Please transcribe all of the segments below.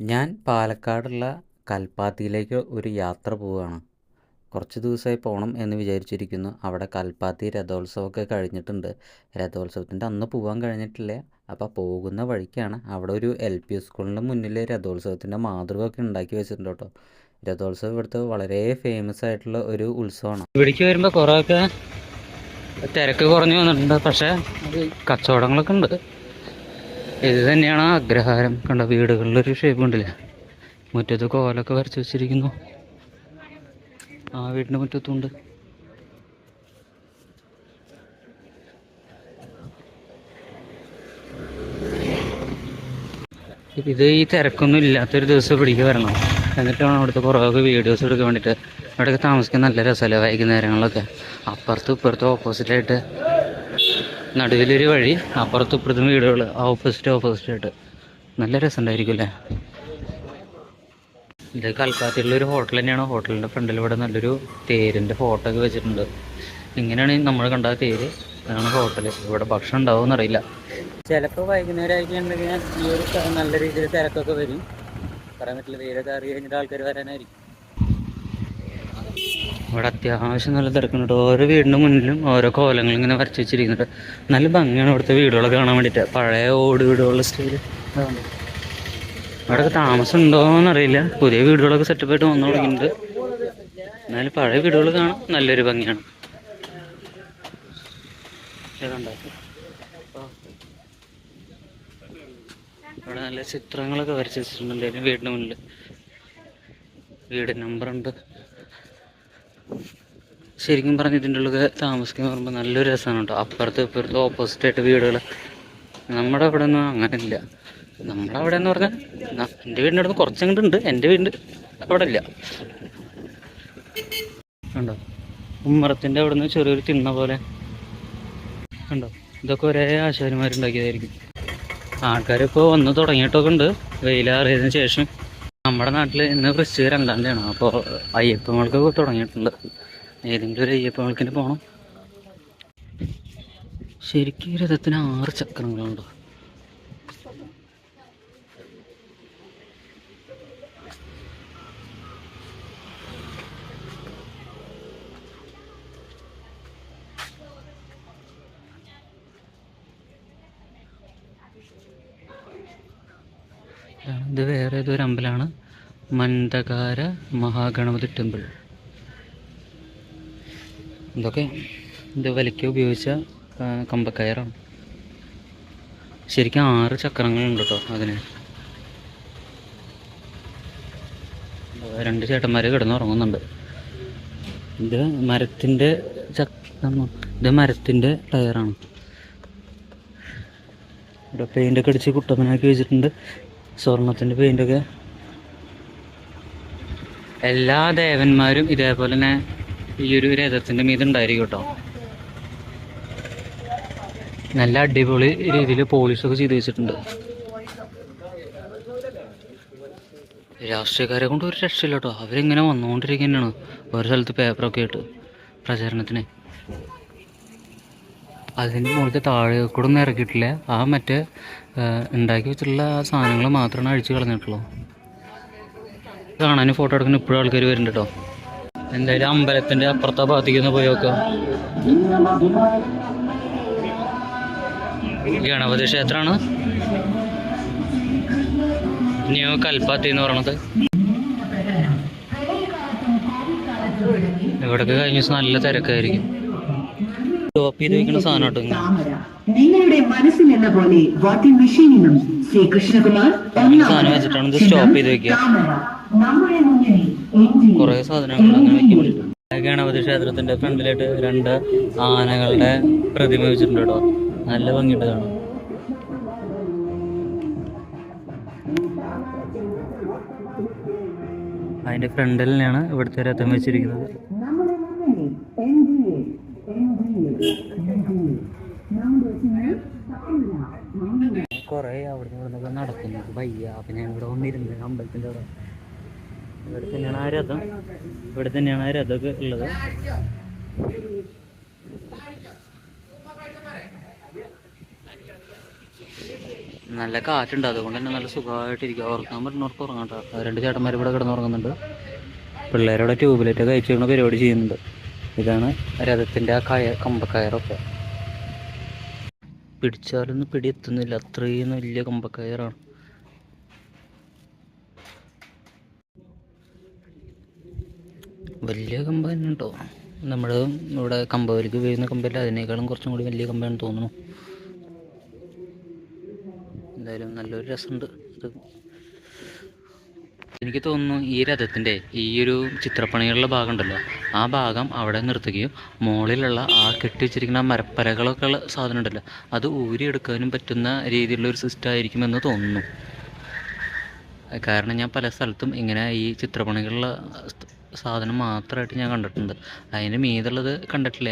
ഞാൻ പാലക്കാടുള്ള കൽപ്പാത്തിയിലേക്ക് ഒരു യാത്ര പോവുകയാണ്. കുറച്ച് ദിവസമായി പോകണം എന്ന് വിചാരിച്ചിരിക്കുന്നു. അവിടെ കൽപ്പാത്തി രഥോത്സവമൊക്കെ കഴിഞ്ഞിട്ടുണ്ട്. രഥോത്സവത്തിന്റെ അന്ന് പോകാൻ കഴിഞ്ഞിട്ടില്ല. അപ്പോൾ പോകുന്ന വഴിക്കാണ്. അവിടെ ഒരു എൽ പി സ്കൂളിന്റെ മുന്നിൽ രഥോത്സവത്തിന്റെ മാതൃക ഒക്കെ ഉണ്ടാക്കി വെച്ചിട്ടുണ്ട് കേട്ടോ. രഥോത്സവം ഇവിടുത്തെ വളരെ ഫേമസ് ആയിട്ടുള്ള ഒരു ഉത്സവമാണ്. ഇവിടേക്ക് വരുമ്പോൾ കുറേയൊക്കെ തിരക്ക് കുറഞ്ഞു വന്നിട്ടുണ്ട്. പക്ഷേ കച്ചവടങ്ങളൊക്കെ ഉണ്ട്. ഇത് തന്നെയാണ് അഗ്രഹാരം കണ്ട വീടുകളിലൊരു ഷേപ്പ് ഉണ്ടല്ലേ? മുറ്റത്ത് കോലൊക്കെ വരച്ച് വെച്ചിരിക്കുന്നു. ആ വീടിന്റെ മുറ്റത്തുണ്ട്. ഇത് ഈ തിരക്കൊന്നും ഇല്ലാത്തൊരു ദിവസം പിടിക്കുക വരണം. എന്നിട്ടാണ് അവിടുത്തെ കുറവൊക്കെ വീഡിയോസ് എടുക്കാൻ വേണ്ടിയിട്ട് അവിടെയൊക്കെ താമസിക്കാൻ നല്ല രസമല്ലേ വൈകുന്നേരങ്ങളിലൊക്കെ? അപ്പുറത്തും ഇപ്പുറത്തും ഓപ്പോസിറ്റായിട്ട് നടുവിലൊരു വഴി അപ്പുറത്ത് ഇപ്പുറത്തും വീടുകൾ ഓപ്പോസിറ്റ് ഓപ്പോസിറ്റ് ആയിട്ട്. നല്ല രസമുണ്ടായിരിക്കും അല്ലേ? ഇത് കൽക്കാത്തിലുള്ള ഒരു ഹോട്ടൽ തന്നെയാണ്. ഹോട്ടലിന്റെ ഫ്രണ്ടിൽ ഇവിടെ നല്ലൊരു തേരിന്റെ ഫോട്ടോ ഒക്കെ വെച്ചിട്ടുണ്ട്. ഇങ്ങനെയാണ് നമ്മൾ കണ്ട തേര്. അതാണ് ഹോട്ടൽ ഇവിടെ ഭക്ഷണം ഉണ്ടാവും അറിയില്ല ചിലപ്പോൾ വൈകുന്നേരം ആയിട്ടുണ്ടെങ്കിൽ ഈ ഒരു നല്ല രീതിയിൽ തിരക്കൊക്കെ വരും. പറയാൻ പറ്റില്ല തീരൊക്കെ അറിയി കഴിഞ്ഞിട്ട് ആൾക്കാർ വരാനായിരിക്കും. ഇവിടെ അത്യാവശ്യം നല്ല തിരക്കുന്നുണ്ട് ഓരോ വീടിന്റെ മുന്നിലും ഓരോ കോലങ്ങൾ ഇങ്ങനെ വരച്ച് വെച്ചിരിക്കുന്നുണ്ട് നല്ല ഭംഗിയാണ് ഇവിടുത്തെ വീടുകളൊക്കെ കാണാൻ വേണ്ടിയിട്ട്. പഴയ ഓട് വീടുകളുടെ സ്റ്റൈൽ ഇവിടെയൊക്കെ താമസം ഉണ്ടോയെന്നറിയില്ല പുതിയ വീടുകളൊക്കെ സെറ്റപ്പ് ആയിട്ട് വന്നു തുടങ്ങിയിട്ടുണ്ട്. എന്നാലും പഴയ വീടുകൾ കാണാൻ നല്ലൊരു ഭംഗിയാണ്? ഇവിടെ നല്ല ചിത്രങ്ങളൊക്കെ വരച്ച് വെച്ചിട്ടുണ്ട് വീടിന്റെ മുന്നിൽ വീട് നമ്പറുണ്ട് ശരിക്കും പറഞ്ഞ ഇതിന്റെ ഉള്ളിൽ താമസിക്കാൻ പറയുമ്പോൾ നല്ലൊരു രസമാണ് കേട്ടോ. അപ്പുറത്ത് ഇപ്പുറത്ത് ഓപ്പോസിറ്റ് ആയിട്ട് വീടുകൾ നമ്മുടെ അവിടെ ഒന്നും അങ്ങനെ ഇല്ല നമ്മുടെ അവിടെ എന്ന് പറഞ്ഞാൽ എന്റെ വീടിന്റെ അവിടെ ഉണ്ട്. എന്റെ വീടിന്റെ അവിടെ ഇല്ല. കണ്ടോ? ഉമ്മറത്തിന്റെ അവിടെ നിന്ന് ചെറിയൊരു തിന്ന പോലെ. കണ്ടോ? ഇതൊക്കെ ഒരേ ആശാരിമാരുണ്ടാക്കിയതായിരിക്കും. ആൾക്കാരിപ്പോൾ വന്ന് തുടങ്ങിയിട്ടൊക്കെ ഉണ്ട്. വെയിലാറിയതിന് ശേഷം. നമ്മുടെ നാട്ടിൽ ഇന്ന് ക്രിസ്ത്യൻ രണ്ടാം തീയതിയാണ്. അപ്പോൾ അയ്യപ്പങ്ങൾക്കൊക്കെ തുടങ്ങിയിട്ടുണ്ട്. ഏതെങ്കിലും ഒരു അയ്യപ്പ അയ്യപ്പങ്ങൾക്കിന് പോകണം ശരിക്കും രഥത്തിന് ആറ് ചക്രങ്ങളുണ്ട്. ഇത് വേറെ ഏതൊരു അമ്പലമാണ്. മന്ദകാര മഹാഗണപതി ടെമ്പിൾ. ഇതൊക്കെ ഇത് വിലയ്ക്ക് ഉപയോഗിച്ച കമ്പക്കയറാണ്. ശരിക്കും ആറ് ചക്രങ്ങളുണ്ട് കേട്ടോ അതിന്. രണ്ട് ചേട്ടന്മാർ കിടന്നുറങ്ങുന്നുണ്ട്. ഇത് മരത്തിന്റെ ഇത് മരത്തിന്റെ ടയറാണ്. ഇവിടെ പെയിന്റൊക്കെ അടിച്ച് കുട്ടപ്പനാക്കി വെച്ചിട്ടുണ്ട്. സ്വർണത്തിന്റെ പെയിന്റൊക്കെ എല്ലാ ദേവന്മാരും ഇതേപോലെ തന്നെ ഈ ഒരു രഥത്തിന്റെ മീത് ഉണ്ടായിരിക്കും കേട്ടോ. നല്ല അടിപൊളി രീതിയിൽ പോളിഷൊക്കെ ചെയ്ത് വെച്ചിട്ടുണ്ട്. രാഷ്ട്രീയക്കാരെ കൊണ്ട് ഒരു രക്ഷയില്ല കേട്ടോ. അവരിങ്ങനെ വന്നുകൊണ്ടിരിക്കുന്നതാണ്. ഓരോ സ്ഥലത്ത് പേപ്പറൊക്കെ ആയിട്ട് പ്രചാരണത്തിന്. അതിന്റെ മുകളിലത്തെ താഴെ കൂടെ ഒന്നും ഇറക്കിയിട്ടില്ല. ആ മറ്റേ ഉണ്ടാക്കി വെച്ചിട്ടുള്ള ആ സാധനങ്ങൾ മാത്രമാണ് അഴിച്ചു കളഞ്ഞിട്ടുള്ളൂ. കാണാനും ഫോട്ടോ എടുക്കുന്ന ഇപ്പോഴും ആൾക്കാർ വരുന്നുണ്ട് കേട്ടോ. എന്തായാലും അമ്പലത്തിന്റെ അപ്പുറത്തെ ഭാഗത്തേക്ക് ഒന്ന് പോയി നോക്കാം. ഗണപതി ക്ഷേത്രമാണ്. ന്യൂ കൽപ്പാത്തി എന്ന് പറയണത്. ഇവിടൊക്കെ കഴിഞ്ഞ ദിവസം നല്ല തിരക്കായിരിക്കും. ടോപ്പ് ചെയ്ത് വെക്കുന്ന സാധനം നിങ്ങളുടെ മനസ്സിൽ എന്ന പോലെ വാട്ടിംഗ് മെഷീനിലും ശ്രീകൃഷ്ണകുമാർ സാധനം വെച്ചിട്ടാണ് ഇത് സ്റ്റോപ്പ് ചെയ്ത് വെക്കുക. നമ്മുടെ മുന്നിൽ കുറേ സാധനങ്ങൾ അങ്ങനെ വെക്കാൻ വേണ്ടിയിട്ട് ഗണപതി ക്ഷേത്രത്തിന്റെ ഫ്രണ്ടിലായിട്ട് രണ്ട് ആനകളുടെ പ്രതിമ വെച്ചിട്ടുണ്ട് കേട്ടോ. നല്ല ഭംഗിയുണ്ട് കാണാം അതിന്റെ ഫ്രണ്ടിൽ തന്നെയാണ് ഇവിടുത്തെ രഥം വെച്ചിരിക്കുന്നത്. കൊറേ അവിടെ നിന്ന് നടക്കുന്നു. വയ്യ അപ്പം ഞാൻ ഇവിടെ വന്നിരുന്നു അമ്പലത്തിന്റെ അവിടെ. ഇവിടെ തന്നെയാണ് ആ രഥം. ഇവിടെ തന്നെയാണ് ആ രഥമൊക്കെ ഉള്ളത്. നല്ല കാറ്റുണ്ട്. അതുകൊണ്ട് തന്നെ നല്ല സുഖമായിട്ടിരിക്കുക ഉറക്കാൻ പറ്റുന്നവർക്ക് ഉറങ്ങാം കേട്ടോ. രണ്ട് ചേട്ടന്മാർ ഇവിടെ കിടന്നുറങ്ങുന്നുണ്ട് പിള്ളേരോടെ ട്യൂബ്ലൈറ്റൊക്കെ അയച്ചു ചെയ്യുന്ന പരിപാടി ചെയ്യുന്നുണ്ട്. ഇതാണ് രഥത്തിന്റെ ആ കയ കമ്പക്കയറൊക്കെ. പിടിച്ചാലൊന്നും പിടിയെത്തുന്നില്ല. അത്രയും വലിയ കമ്പക്കയറാണ്. വലിയ കമ്പ തന്നെ ഉണ്ടോ നമ്മൾ ഇവിടെ കമ്പവലിക്ക് ഉപയോഗിക്കുന്ന കമ്പല്ല അതിനേക്കാളും കുറച്ചും കൂടി വലിയ കമ്പാണെന്ന് തോന്നുന്നു. എന്തായാലും നല്ലൊരു രസമുണ്ട് ഇത് എനിക്ക് തോന്നുന്നു ഈ രഥത്തിന്റെ ഈ ഒരു ചിത്രപ്പണികളുടെ ഭാഗം ഉണ്ടല്ലോ ആ ഭാഗം അവിടെ നിർത്തുകയും മുകളിലുള്ള ആ കെട്ടി വെച്ചിരിക്കുന്ന മരപ്പലകളൊക്കെ ഉള്ള സാധനം ഉണ്ടല്ലോ അത് ഊരിയെടുക്കാനും പറ്റുന്ന രീതിയിലുള്ള ഒരു സിസ്റ്റം ആയിരിക്കുമെന്ന് തോന്നുന്നു. കാരണം ഞാൻ പല സ്ഥലത്തും ഇങ്ങനെ ഈ ചിത്രപ്പണികളുള്ള സാധനം മാത്രമായിട്ട് ഞാൻ കണ്ടിട്ടുണ്ട്. അതിന് മീതുള്ളത് കണ്ടിട്ടില്ല.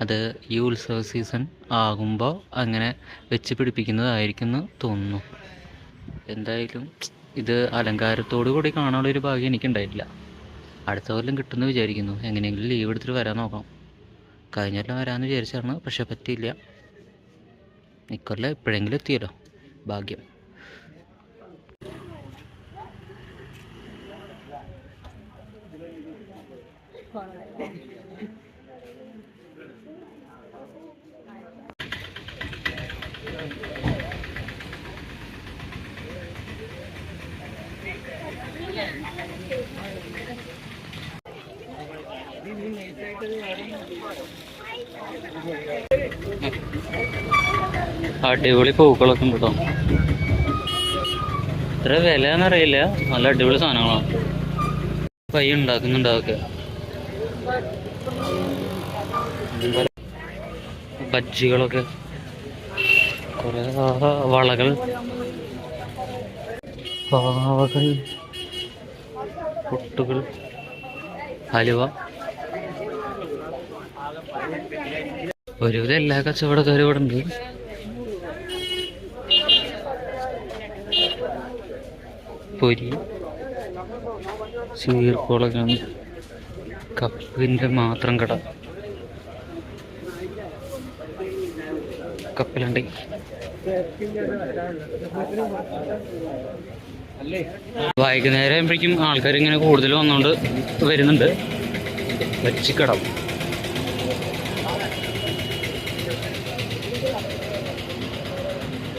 അത് ഈ ഉത്സവ സീസൺ ആകുമ്പോൾ അങ്ങനെ വെച്ച് പിടിപ്പിക്കുന്നതായിരിക്കും എന്ന് തോന്നുന്നു. എന്തായാലും ഇത് അലങ്കാരത്തോടു കൂടി കാണാനുള്ള ഒരു ഭാഗ്യം എനിക്കുണ്ടായിട്ടില്ല. അടുത്ത കൊല്ലം കിട്ടുമെന്ന് വിചാരിക്കുന്നു. എങ്ങനെയെങ്കിലും ലീവ് എടുത്തിട്ട് വരാൻ നോക്കാം കഴിഞ്ഞ കൊല്ലം വരാമെന്ന് വിചാരിച്ചാണ് പക്ഷെ പറ്റിയില്ല. ഇക്കൊല്ലം എപ്പോഴെങ്കിലും എത്തിയല്ലോ. ഭാഗ്യം. അടിപൊളി പൂക്കളൊക്കെ ഉണ്ട് കേട്ടോ. ഇത്ര വില നല്ല അടിപൊളി സാധനങ്ങളാണ്. പൈ ഉണ്ടാക്കുന്നുണ്ട് ബജ്ജികളൊക്കെ. കുറെ വളകൾ. പാവകൾ. പുട്ടുകൾ. ഹലുവ. ഒരുവിധം എല്ലാ കച്ചവടക്കാരും ഇവിടെ ഉണ്ട് പൊരി. ചീർക്കോളൊക്കെയാണ് കപ്പിന്റെ മാത്രം കട. കപ്പിലുണ്ട്. വൈകുന്നേരം ആകുമ്പോഴേക്കും ആൾക്കാർ ഇങ്ങനെ കൂടുതൽ വന്നുകൊണ്ട് വരുന്നുണ്ട്. വച്ചിക്കട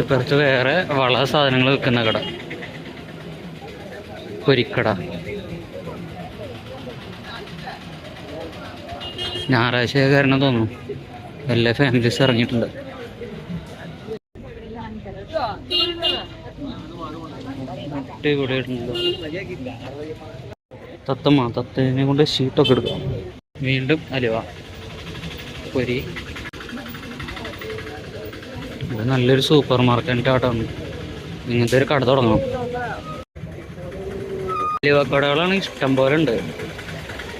ഇപ്പുറത്ത് വേറെ വള സാധനങ്ങൾ വിൽക്കുന്ന കട. പൊരിക്കട. ഞായറാഴ്ച കാരണം തോന്നുന്നു. എല്ലാ ഫാമിലീസ് ഇറങ്ങിയിട്ടുണ്ട്. അടിപൊളിയായിട്ടുണ്ടല്ലോ തത്തമ്മ തത്തേനെ കൊണ്ട് ഷീട്ടൊക്കെ എടുക്കാം വീണ്ടും അലുവ പൊരി. ഇത് നല്ലൊരു സൂപ്പർ മാർക്കറ്റ് ആട്ടാണ് ഇങ്ങനത്തെ ഒരു കട തുടങ്ങണം. അലുവ കടകളാണ് ഇഷ്ടം പോലെ ഉണ്ട്.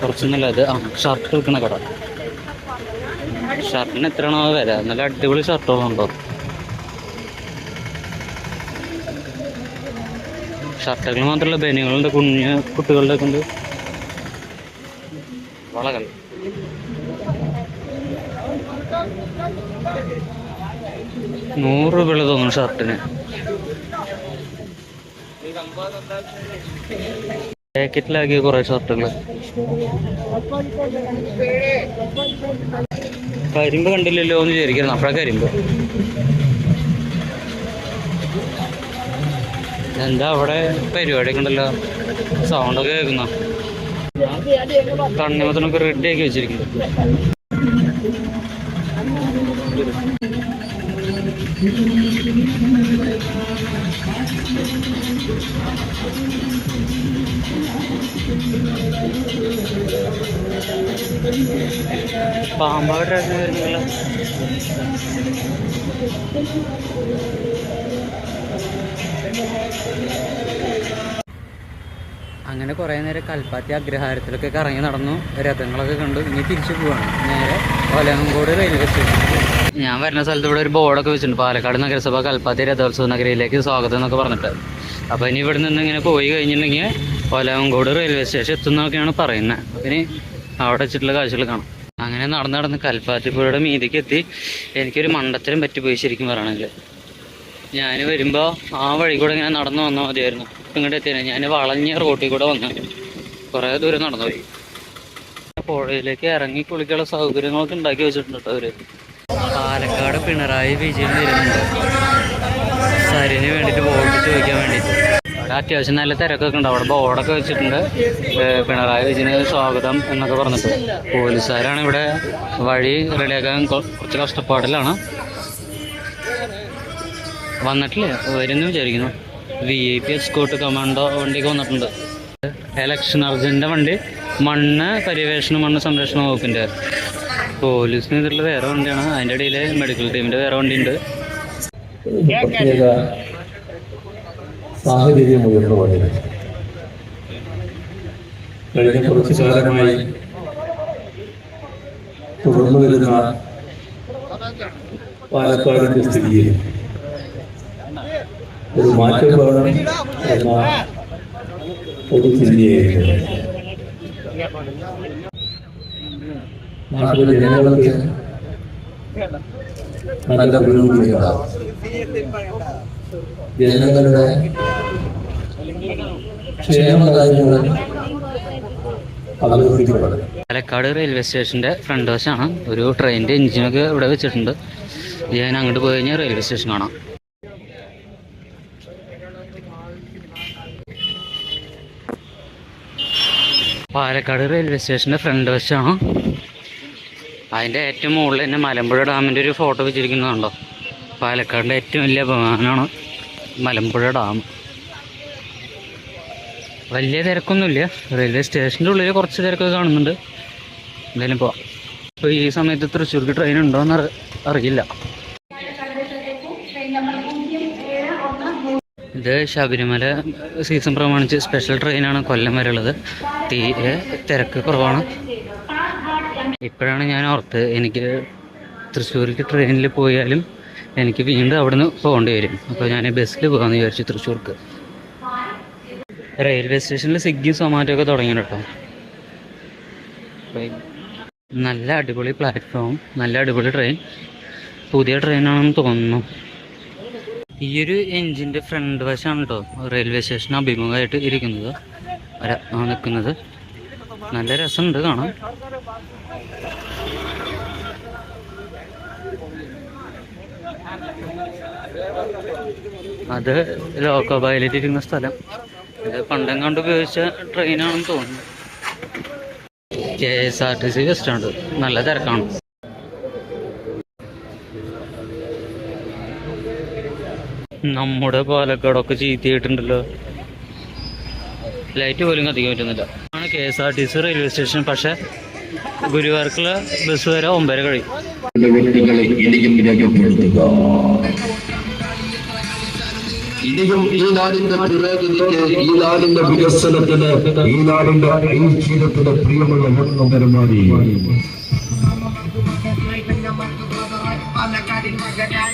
കുറച്ചൊന്നുമില്ല അത് ആ ഷർട്ട് വിൽക്കുന്ന കട. ഷർട്ടിന് എത്രയാണോ വില? നല്ല അടിപൊളി ഷർട്ടുകളുണ്ടോ? ഷർട്ടുകൾ മാത്രമല്ല ബനികളുണ്ട് കുഞ്ഞ് കുട്ടികളുടെ ഒക്കെ ഉണ്ട്. വളകൾ. നൂറ് രൂപയുള്ള തോന്നുന്നു ഷർട്ടിന്. പാക്കറ്റിലാക്കിയ കുറെ ഷർട്ടുകൾ കരിമ്പ് കണ്ടില്ലല്ലോ എന്ന് വിചാരിക്കണം അപ്പഴാ കരിമ്പ്. എന്താ അവിടെ പരിപാടി ഉണ്ടല്ലോ? സൗണ്ടൊക്കെ കേൾക്കുന്ന? തണ്ണിമത്തനൊക്കെ റെഡി ആക്കി വെച്ചിരിക്കുന്നു. പാമ്പാട് വരുന്നില്ല അങ്ങനെ കുറേ നേരം കൽപ്പാത്തി അഗ്രഹാരത്തിലൊക്കെ കറങ്ങി നടന്നു. രഥങ്ങളൊക്കെ കണ്ടു. ഇനി തിരിച്ചു പോവാണ്. നേരെ ഒലങ്കോട് റെയിൽവേ സ്റ്റേഷൻ ഞാൻ വരുന്ന സ്ഥലത്ത് ഇവിടെ ഒരു ബോർഡൊക്കെ വെച്ചിട്ടുണ്ട്. പാലക്കാട് നഗരസഭ കൽപ്പാത്തി രഥോത്സവ നഗരയിലേക്ക് സ്വാഗതം എന്നൊക്കെ പറഞ്ഞിട്ട്. അപ്പോൾ ഇനി ഇവിടെ നിന്ന് ഇങ്ങനെ പോയി കഴിഞ്ഞിട്ടുണ്ടെങ്കിൽ ഒലങ്കോട് റെയിൽവേ സ്റ്റേഷൻ എത്തുന്നൊക്കെയാണ് പറയുന്നത്. ഇനി അവിടെ വെച്ചിട്ടുള്ള കാഴ്ചകൾ കാണാം. അങ്ങനെ നടന്ന് നടന്ന് കൽപ്പാത്തി പുഴയുടെ മീതിക്ക് എത്തി. എനിക്കൊരു മണ്ടത്തരം പറ്റിപ്പോയി ശരിക്കും പറയണമെങ്കിൽ. ഞാൻ വരുമ്പോൾ ആ വഴി കൂടെ ഇങ്ങനെ നടന്നു വന്നാൽ മതിയായിരുന്നു. ഇങ്ങോട്ട് എത്തിയാണ് ഞാൻ വളഞ്ഞ റോട്ടിൽ കൂടെ വന്നു. കുറേ ദൂരം നടന്നു പോയി. പുഴയിലേക്ക് ഇറങ്ങി കുളിക്കാനുള്ള സൗകര്യങ്ങളൊക്കെ ഉണ്ടാക്കി വെച്ചിട്ടുണ്ട് കേട്ടോ അവർ. പാലക്കാട് പിണറായി വിജയൻ വരുന്നുണ്ട്. സരിന് വേണ്ടിയിട്ട് വോട്ട് ചോദിക്കാൻ വേണ്ടിയിട്ട് അവിടെ അത്യാവശ്യം നല്ല തിരക്കൊക്കെ ഉണ്ട്. അവിടെ ബോർഡൊക്കെ വെച്ചിട്ടുണ്ട്. പിണറായി വിജയന് സ്വാഗതം എന്നൊക്കെ പറഞ്ഞിട്ട്. പോലീസുകാരാണ് ഇവിടെ വഴി റെഡിയാക്കാൻ കുറച്ച് കഷ്ടപ്പാടിലാണ്. വന്നിട്ടില്ല? വരുന്നു വിചാരിക്കുന്നു. V I P escort commando വണ്ടിയൊക്കെ വന്നിട്ടുണ്ട്. എലക്ഷൻ അർജന്റെ വണ്ടി മണ്ണ് പര്യവേഷണ മണ്ണ് സംരക്ഷണ വകുപ്പിന്റെ പോലീസിന് ഇതിലുള്ള വേറെ വണ്ടിയാണ്. അതിന്റെ ഇടയിൽ മെഡിക്കൽ ടീമിന്റെ വേറെ വണ്ടിയുണ്ട്. ഉണ്ട് സാഹചര്യം ഉയർന്നു വന്നത് കഴിഞ്ഞ കുറച്ച് കാലമായി തുടർന്നു വരുന്ന സ്ഥിതിയിൽ ഒരു മാറ്റം വേണം എന്ന ഒരു ചിന്തയായിരുന്നു നല്ല ജനങ്ങളുടെ ക്ഷേമകാര്യങ്ങൾ പാലക്കാട് റെയിൽവേ സ്റ്റേഷന്റെ ഫ്രണ്ട് വശമാണ് ഒരു ട്രെയിനിന്റെ എഞ്ചിനൊക്കെ ഇവിടെ വെച്ചിട്ടുണ്ട്. ഞാൻ അങ്ങോട്ട് പോയി കഴിഞ്ഞാൽ റെയിൽവേ സ്റ്റേഷൻ കാണാം. പാലക്കാട് റെയിൽവേ സ്റ്റേഷന്റെ ഫ്രണ്ട് വശമാണ്. അതിന്റെ ഏറ്റവും മുകളിൽ തന്നെ മലമ്പുഴ ഡാമിന്റെ ഒരു ഫോട്ടോ വെച്ചിരിക്കുന്നതുണ്ടോ പാലക്കാടിന്റെ ഏറ്റവും വലിയ അഭിമാനമാണ് മലമ്പുഴ ഡാം. വലിയ തിരക്കൊന്നുമില്ല. റെയിൽവേ സ്റ്റേഷന്റെ ഉള്ളിൽ കുറച്ച് തിരക്കൊക്കെ കാണുന്നുണ്ട്. എന്തായാലും പോവാം. ഇപ്പോൾ ഈ സമയത്ത് തൃശ്ശൂർക്ക് ട്രെയിൻ ഉണ്ടോയെന്ന് അറി അറിയില്ല. ഇത് ശബരിമല സീസൺ പ്രമാണിച്ച് സ്പെഷ്യൽ ട്രെയിനാണ് കൊല്ലം വരെയുള്ളത് തീരെ തിരക്ക് കുറവാണ്. ഇപ്പോഴാണ് ഞാൻ ഓർത്ത് എനിക്ക് തൃശ്ശൂർക്ക് ട്രെയിനിൽ പോയാലും എനിക്ക് വീണ്ടും അവിടുന്ന് പോകേണ്ടി വരും. അപ്പോൾ ഞാൻ ബസ്സിൽ പോകാമെന്ന് വിചാരിച്ചു തൃശ്ശൂർക്ക്. റെയിൽവേ സ്റ്റേഷനിൽ സ്വിഗ്ഗി സൊമാറ്റോ ഒക്കെ തുടങ്ങി കേട്ടോ. നല്ല അടിപൊളി പ്ലാറ്റ്ഫോം നല്ല അടിപൊളി ട്രെയിൻ. പുതിയ ട്രെയിനാണെന്ന് തോന്നുന്നു. ഈയൊരു എൻജിന്റെ ഫ്രണ്ട് വശമാണ് കേട്ടോ റെയിൽവേ സ്റ്റേഷൻ അഭിമുഖമായിട്ട് ഇരിക്കുന്നത്. ആ നിൽക്കുന്നത്. നല്ല രസമുണ്ട് കാണാൻ. അത് ലോക്കോ ഇരിക്കുന്ന സ്ഥലം. ഇത് പണ്ടെങ്ങാണ്ട് ഉപയോഗിച്ച ട്രെയിനാണെന്ന് തോന്നുന്നു. K S R T C bus നല്ല തിരക്കാണ്. നമ്മുടെ പാലക്കാടൊക്കെ ചീത്തയായിട്ടുണ്ടല്ലോ. ലൈറ്റ് പോലും കത്തിക്കാൻ പറ്റുന്നില്ല ആണ് K S R T C railway station പക്ഷേ ഗുരുവാർക്കുള്ള ബസ് വരെ ഒമ്പതര കഴിയും. ഇനിയും ഈ നാടിന്റെ ഈ നാടിന്റെ വികസനത്തിന് ഈ നാടിന്റെ ഐശ്വര്യത്തിന് പ്രിയമുള്ള ഭരണപരമായി